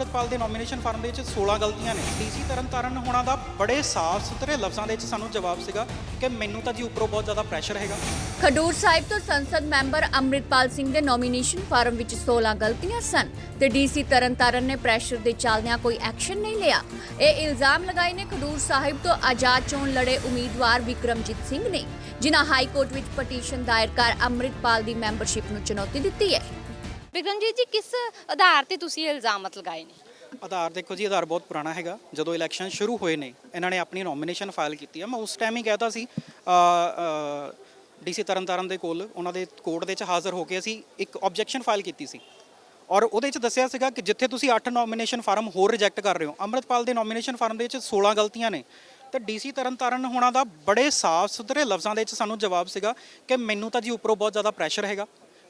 ਅੰਮ੍ਰਿਤਪਾਲ ਦੇ nomination form ਦੇ ਵਿੱਚ 16 ਗਲਤੀਆਂ ਨੇ। ਡੀਸੀ ਤਰਨਤਾਰਨ ਹੋਣਾ ਦਾ ਬੜੇ ਸਾਫ਼ ਸੁਥਰੇ ਲਫ਼ਜ਼ਾਂ ਦੇ ਵਿੱਚ ਸਾਨੂੰ ਜਵਾਬ ਸੀਗਾ ਕਿ ਮੈਨੂੰ ਤਾਂ ਜੀ ਉੱਪਰੋਂ ਬਹੁਤ ਜ਼ਿਆਦਾ ਪ੍ਰੈਸ਼ਰ ਹੈਗਾ। ਖਡੂਰ ਸਾਹਿਬ ਤੋਂ ਸੰਸਦ ਮੈਂਬਰ ਅੰਮ੍ਰਿਤਪਾਲ ਸਿੰਘ ਦੇ ਨੋਮੀਨੇਸ਼ਨ ਫਾਰਮ ਵਿੱਚ 16 ਗਲਤੀਆਂ ਸਨ ਤੇ ਡੀਸੀ ਤਰਨਤਾਰਨ ਨੇ ਪ੍ਰੈਸ਼ਰ ਦੇ ਚੱਲਦਿਆਂ ਕੋਈ ਐਕਸ਼ਨ ਨਹੀਂ ਲਿਆ। ਇਹ ਇਲਜ਼ਾਮ ਲਗਾਏ ਨੇ ਖਡੂਰ ਸਾਹਿਬ ਤੋਂ ਆਜ਼ਾਦ ਚੋਣ ਲੜੇ ਉਮੀਦਵਾਰ ਵਿਕਰਮਜੀਤ ਸਿੰਘ ਨੇ, ਜਿਨ੍ਹਾਂ ਹਾਈ ਕੋਰਟ ਵਿੱਚ ਪਟੀਸ਼ਨ ਦਾਇਰ ਕਰ ਅੰਮ੍ਰਿਤਪਾਲ ਦੀ ਮੈਂਬਰਸ਼ਿਪ ਨੂੰ ਚੁਣੌਤੀ ਦਿੱਤੀ ਹੈ। ਵਿਕਰਮਜੀਤ ਜੀ ਕਿਸ ਆਧਾਰ ਤੇ ਤੁਸੀਂ ਇਹ ਇਲਜ਼ਾਮਤ ਲਗਾਏ ਨੇ? ਆਧਾਰ ਦੇਖੋ ਜੀ, ਆਧਾਰ ਬਹੁਤ ਪੁਰਾਣਾ ਹੈਗਾ। ਜਦੋਂ ਇਲੈਕਸ਼ਨ ਸ਼ੁਰੂ ਹੋਏ ਨੇ, ਇਹਨਾਂ ਨੇ ਆਪਣੀ ਨੋਮੀਨੇਸ਼ਨ ਫਾਈਲ ਕੀਤੀ ਹੈ ਮੈਂ ਉਸ ਟਾਈਮ ਹੀ ਕਹਿਤਾ ਸੀ ਡੀਸੀ ਤਰਨਤਾਰਨ ਦੇ ਕੋਲ, ਉਹਨਾਂ ਦੇ ਕੋਰਟ ਦੇ ਵਿੱਚ ਹਾਜ਼ਰ ਹੋ ਕੇ ਅਸੀਂ ਇੱਕ ਆਬਜੈਕਸ਼ਨ ਫਾਈਲ ਕੀਤੀ ਸੀ। ਔਰ ਉਹਦੇ 'ਚ ਦੱਸਿਆ ਸੀਗਾ ਕਿ ਜਿੱਥੇ ਤੁਸੀਂ 8 ਨੋਮੀਨੇਸ਼ਨ ਫਾਰਮ ਹੋਰ ਰਿਜੈਕਟ ਕਰ ਰਹੇ ਹੋ, ਅੰਮ੍ਰਿਤਪਾਲ ਦੇ ਨੋਮੀਨੇਸ਼ਨ ਫਾਰਮ ਦੇ ਵਿੱਚ 16 ਗਲਤੀਆਂ ਨੇ। ਤੇ ਡੀਸੀ ਤਰਨਤਾਰਨ ਹੋਣਾ ਦਾ ਬੜੇ ਸਾਫ਼ ਸੁਥਰੇ ਲਫ਼ਜ਼ਾਂ ਦੇ ਵਿੱਚ ਸਾਨੂੰ ਜਵਾਬ ਸੀਗਾ ਕਿ ਮੈਨੂੰ ਤਾਂ ਜੀ ਉੱਪਰੋਂ ਬਹੁਤ ਜ਼ਿਆਦਾ ਪ੍ਰੈਸ਼ਰ ਹੈਗਾ।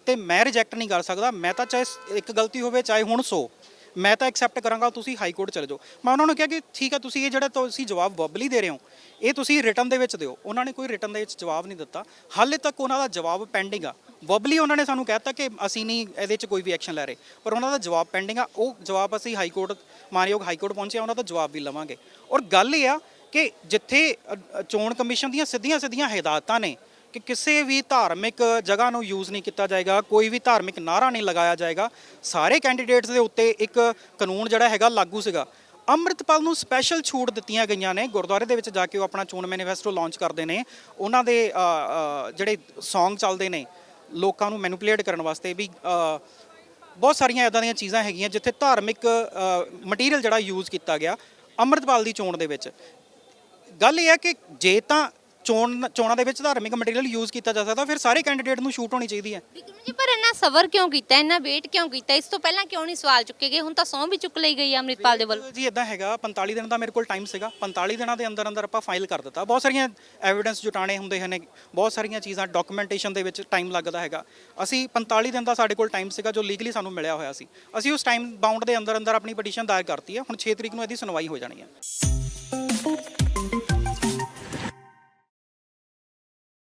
ਤੇ ਮੈਂ ਰਿਜੈਕਟ ਨਹੀਂ ਕਰ ਸਕਦਾ, ਮੈਂ ਤਾਂ ਚਾਹੇ ਇੱਕ ਗਲਤੀ ਹੋਵੇ, ਚਾਹੇ ਹੁਣ ਸੋ, ਮੈਂ ਤਾਂ ਐਕਸੈਪਟ ਕਰਾਂਗਾ, ਤੁਸੀਂ ਹਾਈ ਕੋਰਟ ਚਲੇ ਜਾਓ। ਮੈਂ ਉਹਨਾਂ ਨੂੰ ਕਿਹਾ ਕਿ ਠੀਕ ਆ, ਤੁਸੀਂ ਇਹ ਜਿਹੜਾ ਤੁਸੀਂ ਜਵਾਬ ਵਰਬਲੀ ਦੇ ਰਹੇ ਹੋ, ਇਹ ਤੁਸੀਂ ਰਿਟਨ ਦੇ ਵਿੱਚ ਦਿਓ। ਉਹਨਾਂ ਨੇ ਕੋਈ ਰਿਟਨ ਦੇ ਵਿੱਚ ਜਵਾਬ ਨਹੀਂ ਦਿੱਤਾ। ਹਾਲੇ ਤੱਕ ਉਹਨਾਂ ਦਾ ਜਵਾਬ ਪੈਂਡਿੰਗ ਆ। ਵਰਬਲੀ ਉਹਨਾਂ ਨੇ ਸਾਨੂੰ ਕਹਿਤਾ ਕਿ ਅਸੀਂ ਨਹੀਂ ਇਹਦੇ 'ਚ ਕੋਈ ਵੀ ਐਕਸ਼ਨ ਲੈ ਰਹੇ। ਪਰ ਉਹਨਾਂ ਦਾ ਜਵਾਬ ਪੈਂਡਿੰਗ ਆ। ਉਹ ਜਵਾਬ ਅਸੀਂ ਹਾਈ ਕੋਰਟ ਮਾਨਯੋਗ ਹਾਈ ਕੋਰਟ ਪਹੁੰਚੇ ਉਹਨਾਂ ਦਾ ਜਵਾਬ ਵੀ ਲਵਾਂਗੇ। ਔਰ ਗੱਲ ਇਹ ਆ ਕਿ ਜਿੱਥੇ ਚੋਣ ਕਮਿਸ਼ਨ ਦੀਆਂ ਸਿੱਧੀਆਂ ਸਿੱਧੀਆਂ ਹਦਾਇਤਾਂ ਨੇ ਕਿ ਕਿਸੇ ਵੀ ਧਾਰਮਿਕ ਜਗ੍ਹਾ ਨੂੰ ਯੂਜ਼ ਨਹੀਂ ਕੀਤਾ ਜਾਏਗਾ, ਕੋਈ ਵੀ ਧਾਰਮਿਕ ਨਾਰਾ ਨਹੀਂ ਲਗਾਇਆ ਜਾਏਗਾ। ਸਾਰੇ ਕੈਂਡੀਡੇਟਸ ਦੇ ਉੱਤੇ ਇੱਕ ਕਾਨੂੰਨ ਜਿਹੜਾ ਹੈਗਾ ਲਾਗੂ ਸੀਗਾ। ਅੰਮ੍ਰਿਤਪਾਲ ਨੂੰ ਸਪੈਸ਼ਲ ਛੂਟ ਦਿੱਤੀਆਂ ਗਈਆਂ ਨੇ। ਗੁਰਦੁਆਰੇ ਦੇ ਵਿੱਚ ਜਾ ਕੇ ਉਹ ਆਪਣਾ ਚੋਣ ਮੈਨੀਫੈਸਟੋ ਲਾਂਚ ਕਰਦੇ ਨੇ। ਉਹਨਾਂ ਦੇ ਜਿਹੜੇ Song ਚੱਲਦੇ ਨੇ, ਲੋਕਾਂ ਨੂੰ ਮੈਨੂਪੂਲੇਟ ਕਰਨ ਵਾਸਤੇ ਵੀ ਬਹੁਤ ਸਾਰੀਆਂ ਇਦਾਂ ਦੀਆਂ ਚੀਜ਼ਾਂ ਹੈਗੀਆਂ ਜਿੱਥੇ ਧਾਰਮਿਕ ਮਟੀਰੀਅਲ ਜਿਹੜਾ ਯੂਜ਼ ਕੀਤਾ ਗਿਆ ਅੰਮ੍ਰਿਤਪਾਲ ਦੀ ਚੋਣ ਦੇ ਵਿੱਚ। ਗੱਲ ਇਹ ਹੈ ਕਿ ਜੇ ਤਾਂ ਚੋਣ ਚੋਣਾਂ ਦੇ ਵਿੱਚ ਧਾਰਮਿਕ ਮਟੀਰੀਅਲ ਯੂਜ਼ ਕੀਤਾ ਜਾ ਸਕਦਾ ਫਿਰ ਸਾਰੇ ਕੈਂਡੀਡੇਟ ਨੂੰ ਛੂਟ ਹੋਣੀ ਚਾਹੀਦੀ ਹੈ। ਵਿਕਰਮ ਜੀ ਪਰ ਇੰਨਾ ਸਬਰ ਕਿਉਂ ਕੀਤਾ ਇੰਨਾ ਵੇਟ ਕਿਉਂ ਕੀਤਾ? ਇਸ ਤੋਂ ਪਹਿਲਾਂ ਕਿਉਂ ਨਹੀਂ ਸਵਾਲ ਚੁੱਕੇ ਗਏ? ਹੁਣ ਤਾਂ ਸਹੁੰ ਵੀ ਚੁੱਕ ਲਈ ਗਈ ਹੈ ਅੰਮ੍ਰਿਤਪਾਲ ਦੇ ਵੱਲੋਂ। ਜੀ ਇਦਾਂ ਹੈਗਾ 45 ਦਿਨ ਦਾ ਮੇਰੇ ਕੋਲ ਟਾਈਮ ਸੀਗਾ। 45 ਦਿਨਾਂ ਦੇ ਅੰਦਰ ਅੰਦਰ ਆਪਾਂ ਫਾਈਲ ਕਰ ਦਿੱਤਾ। ਬਹੁਤ ਸਾਰੀਆਂ ਐਵੀਡੈਂਸ ਜੁਟਾਣੇ ਹੁੰਦੇ ਹਨ ਬਹੁਤ ਸਾਰੀਆਂ ਚੀਜ਼ਾਂ ਡਾਕੂਮੈਂਟੇਸ਼ਨ ਦੇ ਵਿੱਚ ਟਾਈਮ ਲੱਗਦਾ ਹੈਗਾ। ਅਸੀਂ 45 ਦਿਨ ਦਾ ਸਾਡੇ ਕੋਲ ਟਾਈਮ ਸੀਗਾ ਜੋ ਲੀਗਲੀ ਸਾਨੂੰ ਮਿਲਿਆ ਹੋਇਆ ਸੀ। ਅਸੀਂ ਉਸ ਟਾਈਮ ਬਾਉਂਡ ਦੇ ਅੰਦਰ ਅੰਦਰ ਆਪਣੀ ਪਟੀਸ਼ਨ ਦਾਇਰ ਕਰਤੀ ਹੈ। ਹੁਣ 6 ਤਰੀਕ ਨੂੰ ਇਹਦੀ ਸੁਣਵਾਈ ਹੋ ਜਾਣੀ ਹੈ।